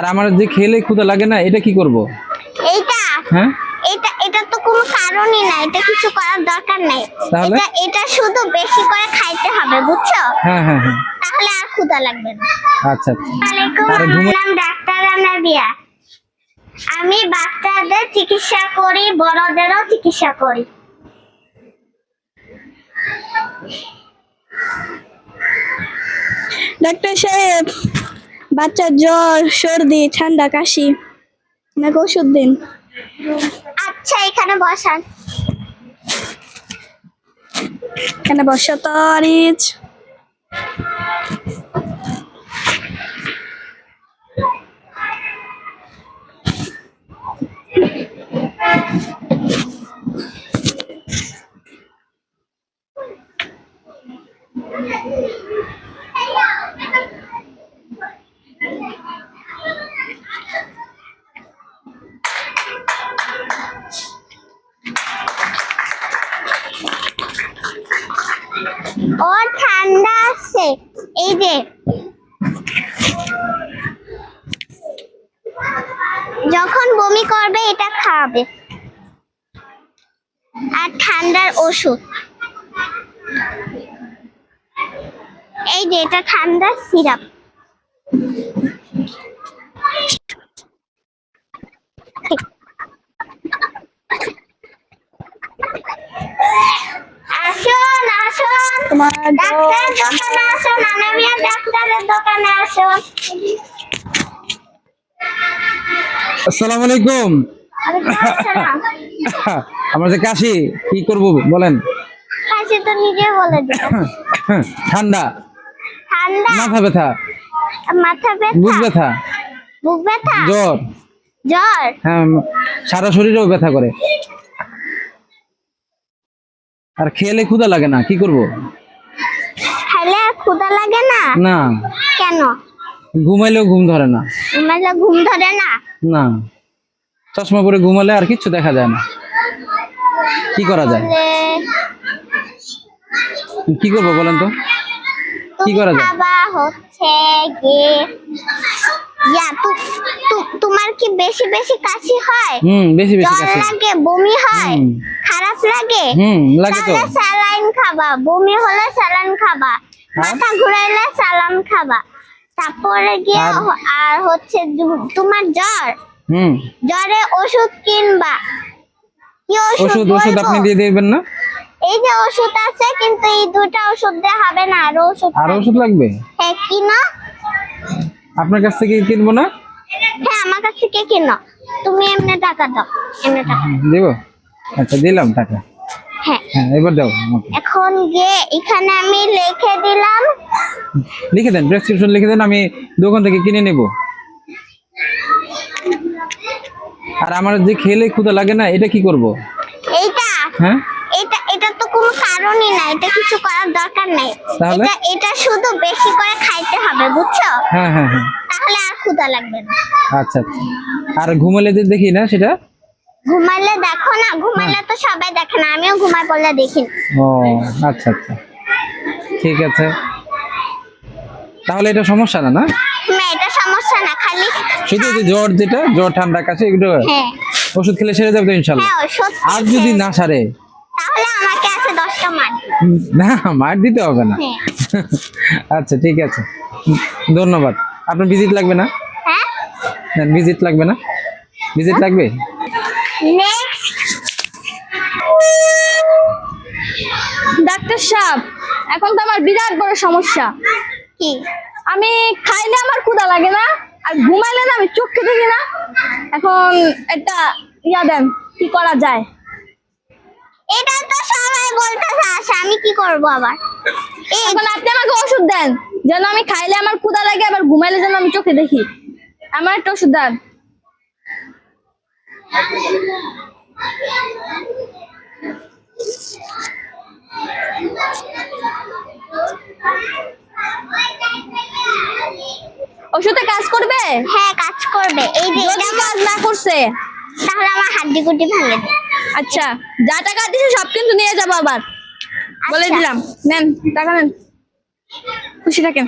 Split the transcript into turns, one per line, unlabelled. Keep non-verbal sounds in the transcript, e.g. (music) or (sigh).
আর আমার যে খেলে ক্ষুধা লাগে না এটা কি করব?
এইটা?
হ্যাঁ?
এটা এটা তো কোনো কারণই না এটা কিছু করার দরকার নেই।
তাহলে?
এটা এটা শুধু বেশি করে খাইতে হবে বুঝছ?
হ্যাঁ হ্যাঁ হ্যাঁ।
তাহলে আর ক্ষুধা লাগবে না।
আচ্ছা আচ্ছা।
আলাইকুম
আরে
আমার
ঘুমো-
নাম ডাক্তার রানাবিয়া আমি বাচ্চাদের চিকিৎসা করি বড়দেরও চিকিৎসা করি।
ডাক্তার সাহেব বাচ্চার জ্বর সর্দি ঠান্ডা কাশি নাকি ওষুধ দিন?
আচ্ছা এখানে বসান।
এখানে বসা তো রিচ
ও ঠান্ডা আছে। এই যে। যখন বমি করবে, এটা খাওয়াবে। আর ঠান্ডার ওষুধ। এই যে, এটা ঠান্ডার সিরাপ।
তোমার
দোকানে ডাক্তারের দোকানে
আসসালামু আলাইকুম। (laughs) আমার যে কাশি কি করব বলেন?
কাশি তো নিজে বলে
ঠান্ডা।
ঠান্ডা?
মাথা ব্যথা?
মাথা
বুক
ব্যথা
ব্যথা?
বুক ব্যথা?
জ্বর?
জ্বর?
হ্যাঁ সারা শরীরেও ব্যথা করে। আর খেলে ক্ষুধা লাগে না কি করব?
ক্ষুধা লাগে না?
না।
কেন?
ঘুমাইলেও ঘুম ধরে না।
ঘুমাইলে ঘুম ধরে না?
না। চশমা পরে ঘুমালে আর কিচ্ছু দেখা যায় না। কি করা যায়? কি করব বলেন তো? কি করা যায়?
খাবা হচ্ছে গিয়ে ইয়া তু- তোমার কি বেশি বেশি কাশি হয়?
হুম বেশি বেশি কাশি।
লাগে বমি হয়? লাগে।
হুম লাগে তো।
স্যালাইন খাবা বমি হলে স্যালাইন খাবা মাথা ঘুরাইলে স্যালাইন খাবা। তারপরে গিয়ে
আর?
হচ্ছে তোমার জ্বর।
হুম।
জ্বরে ওষুধ কিনবা। কি ওষুধ
ওষুধ ওষুধ আপনি দিয়ে দিবেন না?
এই যে ওষুধ আছে কিন্তু এই দুটা ওষুধ দিয়ে হবে না আরও ওষুধ
আর ওষুধ লাগবে?
হ্যাঁ কিনো।
আপনার কাছ থেকে কিনবো না?
হ্যাঁ আমার কাছ থেকে কিনো। তুমি এমনি টাকা দাও এমনি টাকা।
দেব? আচ্ছা দিলাম টাকা।
হ্যাঁ।
হ্যাঁ এবার দাও
এখন গিয়ে এখানে আমি লিখে দিলাম।
লিখে দেন প্রেসক্রিপশন লিখে দেন আমি দোকান থেকে কিনে নেব। আর আমার যে খেলে ক্ষুধা লাগে না এটা কি করব?
এইটা?
হ্যাঁ?
এটা এটা তো কোনো কারণই না এটা কিছু করার দরকার নেই। এটা এটা শুধু বেশি করে খাইতে হবে বুঝছ?
হ্যাঁ হ্যাঁ হ্যাঁ।
তাহলে আর ক্ষুধা লাগবে না।
আচ্ছা আচ্ছা। আর ঘুমালে যে দেখি না সেটা?
ঘুমাইলে দেখো না ঘুমাইলে তো সবাই দেখে না আমিও ঘুমাই পড়লে দেখি
ও আচ্ছা আচ্ছা। ঠিক আছে। তাহলে এটা সমস্যা না না?
না এটা সমস্যা না খালি
শুধু যে জ্বর যেটা জ্বর ঠান্ডা কাশি এগুলো
হ্যাঁ।
ওষুধ খেলে সেরে যাবে তো ইনশাল্লাহ।
হ্যাঁ ওষুধ
আর যদি না সারে?
তাহলে আমাকে আছে দশটা মার।
না মার দিতে হবে না।
হ্যাঁ।
আচ্ছা ঠিক আছে। ধন্যবাদ। আপনার ভিজিট লাগবে না?
হ্যাঁ?
ভিজিট লাগবে না? ভিজিট লাগবে?
নেক্সট
ডাক্তার সাহেব এখন তো আমার বিরাট বড় সমস্যা।
কি?
আমি খাইলে আমার ক্ষুধা লাগে না আর ঘুমাইলে না আমি চোখকে দেখি না। এখন একটা ইয়া দেন কি করা যায়?
এটা তো সবাই বলতেছে আশা আমি কি করব আবার?
এখন আপনি আমাকে ওষুধ দেন যেন আমি খাইলে আমার ক্ষুধা লাগে আবার ঘুমাইলে যেন আমি চোখে দেখি। আমার একটা ওষুধ দেন। ওষুধে কাজ করবে?
হ্যাঁ কাজ করবে। এই যে এটা
কাজ না করছে?
তাহলে আমার হাড্ডি গুটি ভেঙে
আচ্ছা যা টাকা দিছে সব কিন্তু নিয়ে যাব আবার। বলে
আচ্ছা।
দিলাম। নেন টাকা নেন। খুশি থাকেন।